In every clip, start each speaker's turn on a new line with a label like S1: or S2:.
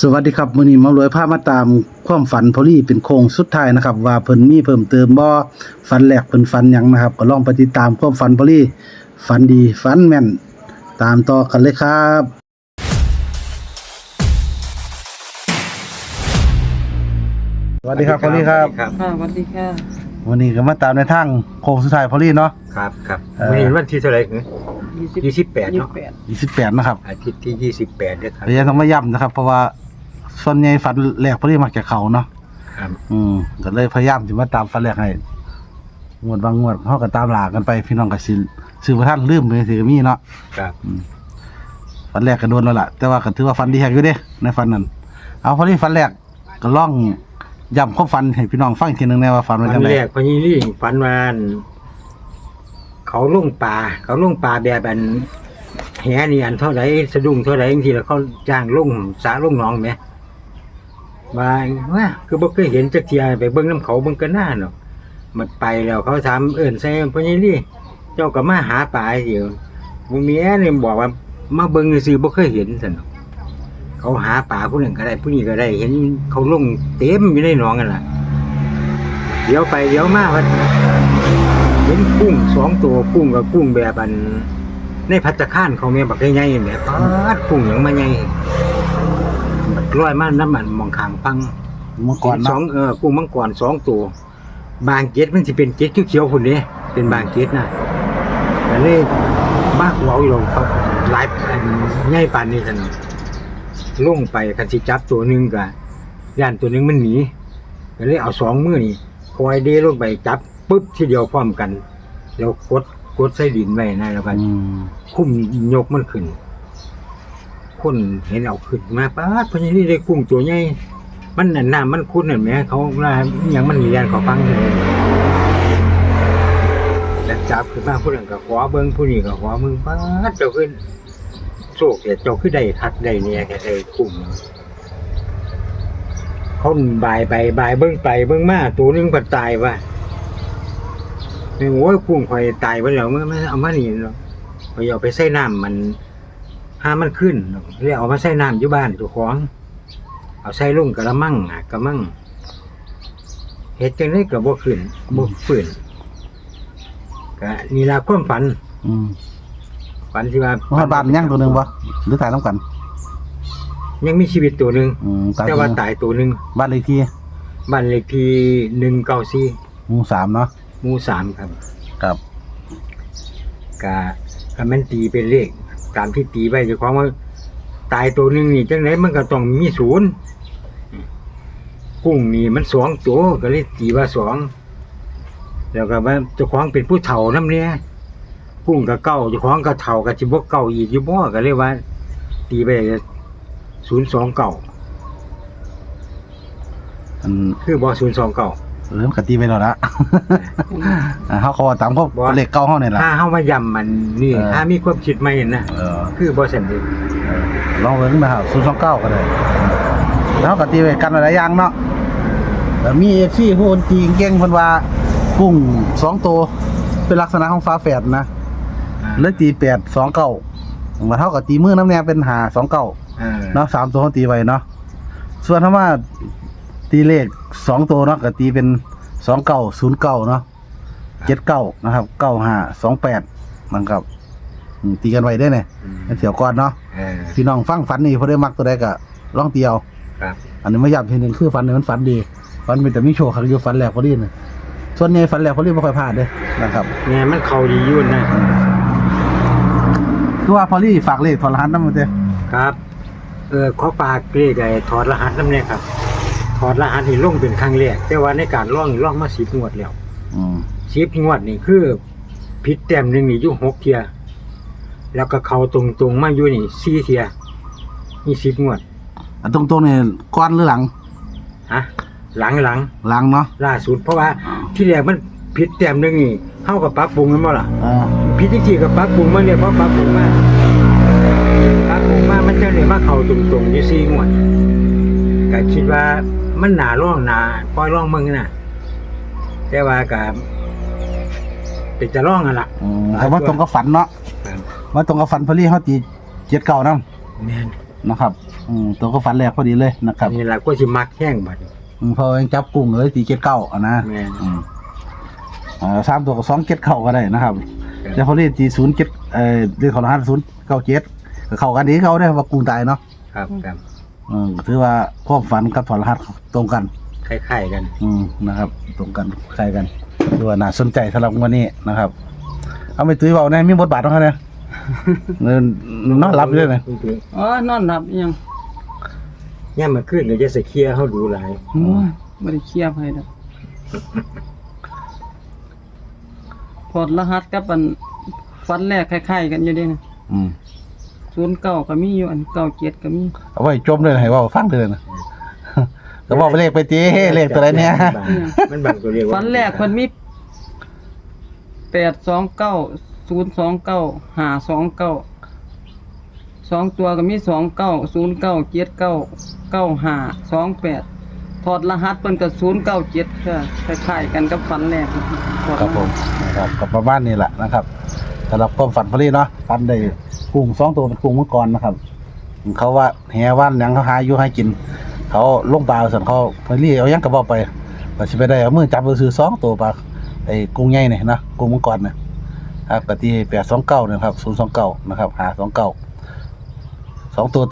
S1: สวัสดีครับมื้อนี้หมารวยพามาตามความฝันพอลี่เป็นโค้งสุดท้ายนะครับ ว่าเพิ่นมีเพิ่มเติมบ่ฝันแรกเพิ่นฝันหยังนะครับ ก็ลองไปติดตามความฝันพอลี่ฝันดีฝันแม่น ตามต่อกันเลยครับ สวัสดีครับพอลี่ครับ
S2: ครับ
S3: ค่ะสวัสดีค่ะ
S1: วันนี้ก็มาตามในทางโค้งสุดท้ายพอลี่เนาะ
S2: ครับครับ
S1: เอ่อ
S2: วันนี้วันที่เท่าไหร่เอ่ ยยี่สิบแปดเนอะ
S3: ยี่สิบแปด
S1: 28นะครับ
S2: อาทิตย์ที่ยี่สิบแปดเนี่ยครับ
S1: แต่ยังต้องมาย้ำนะครับ เพราะว่าส่วนใหญ่ฝันแรกพอลี่มักจะเข้าเนาะ
S2: ครับ
S1: อืมก็เลยพยายามจะมาตามฟันแรกให้งวดบางงวดเขาก็ตามหลากันไป พี่น้องก็สิซื้อบ่ทันลืมไปสิก็มีเนาะ
S2: ครับ
S1: ฟันแรกก็โดนแล้วล่ะแต่ว่าก็ถือว่าฟันดีแฮกอยู่เด้ในฟันนั้นเอาพอดีฟันแรกก็ล่องย้ำความฟันให้พี่น้องฟังอีกทีหนึงแน่ว่าฟัน
S2: วั
S1: เป็น
S2: น
S1: จังได
S2: แรกพอยี่ลี่ฝันวาอัน เขาลุ่งป่า เขาลุ่งป่าแบบอันแหนี่อันเท่าไรสะดุ้งเท่าไรบางทีแล้วเขาจ้างลุ่งสาลุ่งหน้องไหมมาว่าคือบ่เคยเห็นจักเทียไปเบิ่งน้ำเขาเบิ่งกันหน้าเนาะมันไปแล้วเขาถามเอิ้นใส่พอยี่ลี่เจ้าก็มาหาป่าเดียวบ่มีแนี่บอกว่ามาเบิ่งซื่อๆบ่เคยเห็นซั่นเขาหาป่าผู้หนึ่งก็ได้ผู้นี้ก็ได้ เห็นเขาลงเต็มอยู่ในหนองกันล่ะเดี๋ยวไปเดี๋ยวมาว่า เห็นกุ้งสองตัวกุ้งกับกุ้งแบบอัน ในพัตตาคารเขาแม่บักใหญ่ๆแม่ปาดกุ้งหยังมาใหญ่บัดร้อยมาน้ำมันมองขางฟัง
S1: เมื่อก่อน
S2: ส
S1: เนาะ
S2: องเออกุ้งมังกรสองตัว บางเกตมันสิเป็นเกตเขียวๆพุ่นเด้เป็นบางเกตนะแต่เลยบ้าหัวอยู่ลงเขาหลายอันใหญ่ปานนี้ซั่นเนาะลงไปคันสิจับตัวหนึงก็ย่านตัวหนึงมันหนีก็เลยเอาสองมือนี่คอยเดลงไปจับ ปุ๊บทีเดียวพร้อมกัน แล้วกดกดใส่ดินไว้นะแล้วก็
S1: อืม
S2: คุ้มยกมันขึ้น คนเห็นเอาขึ้นมาป้าดเพราะนี่ได้กุ้งตัวใหญ่มันน่ะน้ำมันคุ้นน่ะแหม่เขาว่าอหย่างมันเรียนเขาฟังเลยแล้วจับขึ้นมาผู้นั้นก็ขวาเบิ้งผู้นี้ก็ขวามึงป้าดเจ้าขึ้นโชคแต่เจ้าขึ้นได้คัดได้เนี่ยแค่ได้กุ้งเขาบายไปบายเบิ้งไปเบิ้งมาตัวหนึงปัดตายว่ะ นี่โอ้ยกุ้งคอยตายไปแล้วมันมันเอามานี่เนาะคอยเอาไปใส่น้ำมันห้ามมันขึ้นเนาะเรียกเอามาใส่น้ำอยู่บ้านเจ้าของ เอาใส่ลุงกระมังอะกระมังเฮ็ดจังได๋ก็บ่ขึ้นบ่ฟื้นก็นี่ล่ะความฝัน
S1: อืม
S2: ฝันที่ว่า
S1: ฮอดบ้านยังตัวหนึงบ่หรือตายนํกัน
S2: ยังมีชีวิตตัวหนึง
S1: อืมตาย
S2: แต่
S1: ตัวห
S2: ว่า
S1: นึ่ง
S2: ตายตัวหนึง
S1: บ้านเลขที่
S2: บ้านเลขที่194
S1: หมู่สามเนาะ
S2: หมู่3ครับ
S1: ครับ
S2: ก็ก็มันตีเป็นเลข ตามที่ตีไว้เจ้าของว่าตายตัวหนึงนี่จังไดมันก็ต้องมีศูนย์กุ้งนี่มันสองตัวก็เลยตีว่าสองแล้วก็ว่าเจ้าของเป็นผู้เฒ่านำเนี่ยกุ้งกับเก้าเจ้าของกับเท่ากับจิบกเก้าอีกอยู่บ่ก็เลยว่า ตีไปศูนย์สองเก้า
S1: อัน
S2: คือบ่ศูนย์สองเก้า
S1: เริ่มกตีไปแล้วละอ่าเฮาก็ว่าตามพวก
S2: บ่
S1: เลขเก่าเฮานี่ล่ะ
S2: ถ้าเฮามาย้ำมันนี่
S1: เออ
S2: ถ้ามีความคิดใหม่นะ
S1: เออ
S2: คือบ่สำเร็จ
S1: เออลองเบิ่งนะครับ029ก็ได้แล้วก็ตีไว้กันหลายอย่างเนาะแต่มี FC ผู้คนตีเก่งเพิ่นว่ากุ้งสองตัวเป็นลักษณะของฟ้าแฝดนะเลยตี8 29มาเท่ากับตีมือน้ำแนวเป็น5 29
S2: เออ
S1: เนาะสามตัวเขาตีไว้เนาะส่วนถ้าว่า ตีเลขสองตัวเนาะก็ตีเป็น2909เนาะ79นะครับ9528นะครับอืมตีกันไว้ได้เนี่ย
S2: อืม
S1: เถียวก่อนเนาะ
S2: เออ
S1: พี่น้องฟังฝันนี่พอได้มักตัวใดก็ลองเตียว
S2: ครับ
S1: อันนี้ไม่ย้ำทีหนึงคือฝันนี่มันฝันดีฝันมีแต่มีโชว์ครั้งอยู่ฝันแรกพอดีนะส่วนใหญ่ฝันแรกพอดีไม่ค่อยพลาดเด้นะครับ
S2: เนี่ยมันเข้าดีอยู่นะ
S1: คือว่าพอดีฝากเลขถอดรหัสนำมาเด้
S2: ครับเออขอฝากเลขไอ้ถอดรหัสนำเนี่ยครับถ อดรหัสนี่ลงเป็นครั้งแรกแต่ว่าในการล่องนี่ล่องมา10งวดแล้ว
S1: อืม
S2: 10งวดนี่คือผิดแต้มหนึงนี่อยู่หกเที่ยแล้วก็เข้าตรงๆมาอยู่นี่สี่เที่ยนี่10งวด
S1: อันตรงๆนี่ก้อนหรือหลัง
S2: ฮะหลังหลัง
S1: หลังเนาะ
S2: ล่าสุดเพราะว่าที่แรกมันผิดแต้มหนึงนี่เฮากับปรับปรุงกันบ่ล่ะ
S1: อ่า
S2: ผิดจริงๆกับปรับปรุงมาเนี่ยเพราะปรับปรุงมาปรับปรุงมามันจะเลยมาเข้าตรงๆอยู่4งวดก็คิดว่า มันหนาร่องหนาปล่อยร่องมึงน่ะ แต่ว่าก็เป็นจะร่องอะล่ะ
S1: อืมแต่ว่าตรงกับฝันเนาะ
S2: ครับ
S1: ว่าตรงกับฝันพอดีเขาตีเจ็ดเก่านํ
S2: แม่น
S1: นะครับอืมตัวก็ฝันแรกพอดีเลยนะครับ
S2: นี่ล่ะก็สิมักแห้งบัดนี้
S1: อืมพอยังจับกุ้งเลยตีเจ็ดเก้าอะนะ
S2: แม่น
S1: อืมอ่าสามตัวกับสองเจ็ดเก้าก็ได้นะครับแต่พอเรียกตีศูนย์เจ็ดเอ่อเรียกของรหัสศูนย์เก้าเจ็ดก็เข้ากันดีเขาได้ว่ากุ้งตายเนาะ
S2: ครับครับ
S1: อืมถือว่าความฝันกับถอดรหัสตรงกัน
S2: คล้ายๆกัน
S1: อืมนะครับ ตรงกันใครกันดูว่าน่าสนใจสำหรับวันนี้นะครับ เอาไปตุ้ยเบาแน่มีบทบาทของเขาเนี่ยเงินนอนรับอยู่ด้วยนะ
S3: อ๋อนอนหลับอีหยัง
S2: ย่ามมาขึ้นเดี๋ยวจะสะเคลียร์เฮาดูหลาย
S3: โอ้ยบ่ได้เคลียร์ไผดอกพอดรหัสกับอันฟันแรกคล้ายๆกันอยู่เด้นะ
S1: อืม
S3: 09ก็มีอยู่อัน97ก็มี
S1: เอาไว้จมเลยให้เว่าฟังเลยนะก็บอกไปเลขไปตีเลขตัวไหนเนี่ย
S2: มันบางตัวเรียกว่า
S3: ฟันแรกเพิ่นมี829 029 529สองตัวก็มี29 09 79 95 28ถอดรหัสเพิ่นก็097ก็คล้ายๆกันกับฟันแรกถอด
S1: ครับผมนะครับกับประมาณนี้แหละนะครับ สำหรับความฝันพอดีเนาะฝันได้กุ้งสองตัวเป็นกุ้งเมื่อก่อนนะครับ เขาว่าแหว่านหยังเขาหาอยู่ให้กิน เขาลงปลาสั่นเขาพอดีเอาหยังกระบอกไปก็สิไปได้เอามือจับไปซื้อสองตัวปลาไอ้กุ้งใหญ่เนี่ยนะกุ้งเมื่อก่อนเนี่ยครับกตีแปดสองเก้านะครับศูนย์สองเก้านะครับหาสองเก้าสองตัว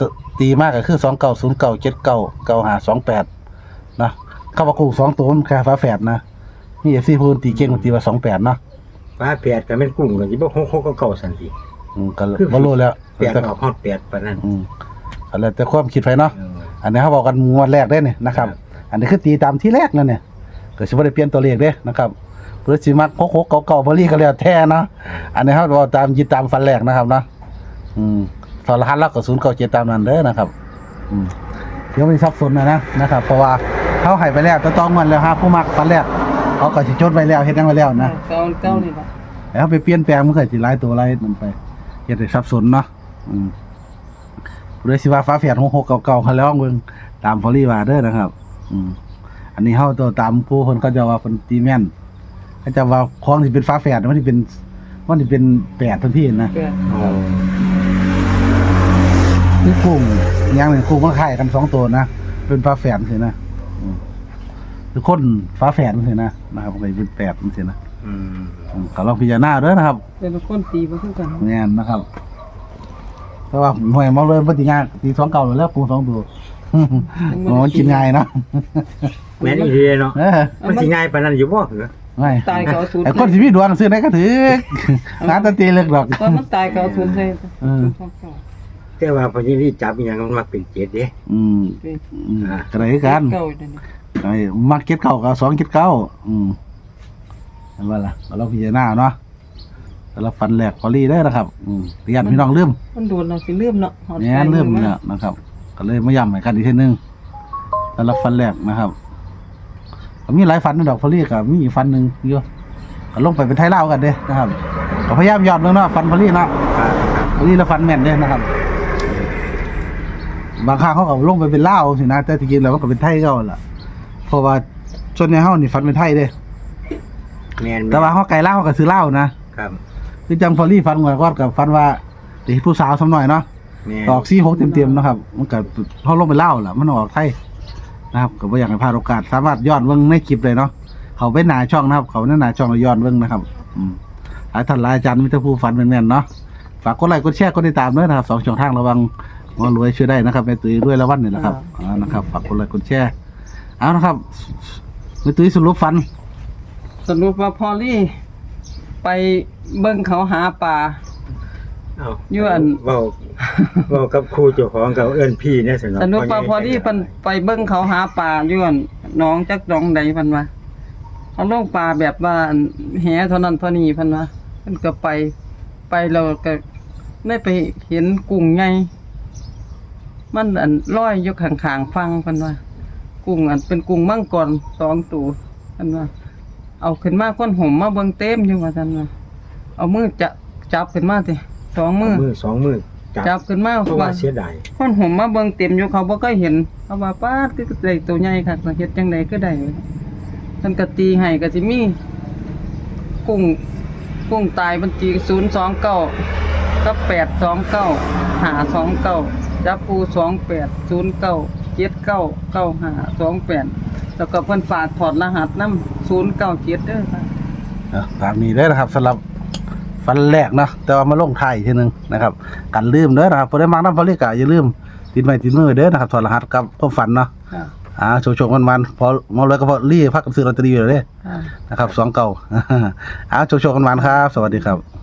S1: ตีมากก็คือสองเก้าศูนย์เก้าเจ็ดเก้าเก้าหาสองแปดนะเข้ามากุ้งสองตัวมันแค่ฟ้าแฝดนะนี่เอฟซีพูดตีเก่งกว่าตีว่าสองแปดเนาะ
S2: ฟ้าแปดก็แม่นกุ้งก็สิบ่ฮกฮกก็เก่าสันติ
S1: อืมก็บ่รู้แล้ว
S2: แปดออกฮอดแปดปานนั้น
S1: อืมก็แล้วแต่ความคิดไปเนาะ
S2: เออ
S1: อันนี้เขาบอกกันงวดแรกได้เนี่ยนะครับ
S2: ครับ
S1: อันนี้คือตีตามที่แรกนั่นเนี่ยก็สิบ่ได้เปลี่ยนตัวเลขเด้นะครับเพื่อสิมักหกหกเก่าเก่าๆบ่รีก็แล้วแท้เนาะอันนี้เขาบอกตามยึดตามฟันแรกนะครับเนาะอืมสอรหัสลักก็ศูนย์เก้าเจ็ดตามนั้นเด้อนะครับอืมเดี๋ยวไม่ซับซ้อนนะนะนะครับ เพราะว่าเขาให้ไปแล้วจะต้องมันแล้วฮะผู้มักฟันแรก เขาก็สิจดไว้แล้วเฮ็ดยังไว้แล้วนะ
S3: เก้าเก้านี่ล่ะ
S1: แล้วไปเปลี่ยนแปลงมันก็สิหลายตัวหลายมันไปเฮ็ดให้สับสนเนาะอืมผู้ใดสิว่าฟ้าแฝด66เก่าๆเขาแล้วเบิ่งตามพอลี่ว่าเด้อนะครับ อืมอันนี้เฮาตัวตามผู้คนเขาจะว่าเพิ่นตีแม่นเขาจะว่าของที่เป็นฟ้าแฝดมันสิเป็นมันสิเป็นแปดทันทีนะ
S3: แปด
S1: นี่กุ้งอย่างหนึงกุ้งมันคล้ายกันสองตัวนะ เป็นฟ้าแฝดจังซี่นะอืม หรือคนฟ้าแฝดจังซี่นะนะครับก็เป็นแปดจังซี่นะ
S2: อืม
S1: อืมก็ลองพิจารณาเด้อนะครับ
S3: เป็นคนตีบ่คือกัน
S1: แม่นนะครับ แต่ว่าหวยมาเลยปฏิญาณตีสองเก่าแล้วปูสองตัวโอ้กินง่ายเนาะ
S2: แม่นอีเดีเนาะ
S1: เออ
S2: มันสิง่ายปานนั้นอยู่บ่เหรอ
S1: ไม่
S3: ตายก็เอาศูนย์
S1: ไอ้คนสิมีดวงซื้อได้ก็ถือหาแตะตีเล็กดอก
S3: ตอนมันตายก็เอาศูนย์ใส่
S1: เออ
S2: แต่ว่าพอนี่จับอีหยังมันมักเป็นเจ็ดเด้
S1: อืม
S3: เป็น
S1: อืมกระไรกัน
S3: เก้าเดี๋ยวนี้
S1: ไอ้มักเก็ตเก่ากับสองเก็ตเก้าอืมเห็นว่าล่ะก็เราพิจารณาเนาะแต่ละฟันแหลกพอลี่ได้อนะครับ อืมเรียนพี่น้องลืม
S3: มันโดนเราสิลืมเนาะฮอด
S1: แม่นลืมเนี่ยนะครับ ก็เลยมาย้ำให้กันอีกทีนึงแต่ละฟันแหลกนะครับก็มีหลายฟันนะดอกพอลี่กับมีอีกฟันหนึ่งอยู่ก็ลงไปเป็นไทยเล่าวกันเด้นะครับก็พยายามยอดเบิ่งเนาะฟันพอลี่เนาะ
S2: ครับ
S1: พอลี่ละฟันแม่นเด้นะครับ บางครั้งเขาก็ลงไปเป็นเล่าวสินะแต่ที่จริงแล้วมันก็เป็นไทยเก่าล่ะ เพราะว่าส่วนใหญ่เฮานี่ฟันเป็นไทยเด้
S2: แม่น
S1: แต่ว่าเฮาไก่เล่าวเขาก็ซื้อเล่าวนะครับคือจังพอลี่ฟันก่อนก็กับฟันว่าเด็กผู้สาวสำหน่อยเนาะ
S2: แม่น
S1: ออกซี่หกเต็มๆนะครับ มันก็เขาลงไปเล่าวล่ะมันออกไทยนะครับก็บ่อยากให้พลาดโอกาสสามารถย้อนเบิ่งในคลิปเลยเนาะเขาไปหน้าช่องนะครับ เขาในหน้าช่องแล้วย้อนเบิ่งนะครับ อืมหลายท่านหลายอาจารย์มิตรผู้ฝันเป็นแม่นๆเนาะฝากกดไลค์กดแชร์กดติดตามด้วยนะครับสองช่องทางระวังหมอรวยช่วยได้นะครับแม่ตุ้ยด้วยละวันนี่นะครับอ่านะครับฝากกดไลค์กดแชร์ เอานะครับแม่ตุ้ยสรุปฟัน
S3: สรุปว่าพอลี่ ไปเบิ่งเขาหาปลา
S2: เอ้า
S3: อยู่อัน
S2: เว้าเว้ากับครูเจ้าของกับเอิ้นพี่เนี่ยสน
S3: สรุปว่าพอลี่เพิ่นไปเบิ่งเขาหาปลาอยู่อั่นหน้องจักหนองใดเพิ่นว่าเอาลงปลาแบบว่าอั่นแหเท่านั้นเท่านี้เพิ่นว่าเพิ่นก็ไปไปแล้วก็ได้ไปเห็นกุ้งใหญ่มันอันลอยอยู่ข้างๆฟังเพิ่นว่า กุ้งอันเป็นกุ้งมังกรสองตัวเพิ่นว่า เอาขึ้นมาก้นห่มมาเบิ่งเต็มอยู่ว่าซั่นว่าเอามือจะจับขึ้นมาติสองมือ
S2: มือสองมือ
S3: จับขึ้นมา
S2: เพราะว่าเสียดาย
S3: คนห่มมาเบิ่งเต็มอยู่เขาบ่เคยเห็นเขาว่าป้าดคือได้ตัวใหญ่คักเฮ็ดจังไดก็ได้เพิ่นก็ตีให้ก็สิมีกุ้งกุ้งตายบัญชี029กับ829 529จับปูสองแปดศูนย์เก้า เจ็ดเก้าเก้าห้าสองแปดแล้วก็เพิ่นฝากถอดรหัสน้ำศูนย์เก้าเจ็ดเด้อค่ะ
S1: เออตามนี้เด้อนะครับสำหรับฟันแรกเนาะแต่ว่ามาลงท้ายอีกทีหนึงนะครับกันลืมเด้อนะครับบ่ได้มักน้ำพลิกะอย่าลืมติดไม้ติดมือเด้อนะครับถอดรหัสกับความฝันเนาะ
S3: ค่ะ
S1: อ่าโชว์ๆมันๆพอมาเลยก็พอรีพักกันซื้อลอตเตอรี่อยู่เลยเด้
S3: ค่ะ
S1: นะครับสองเก่า อ้าวโชว์ๆกันมันครับ สวัสดีครับ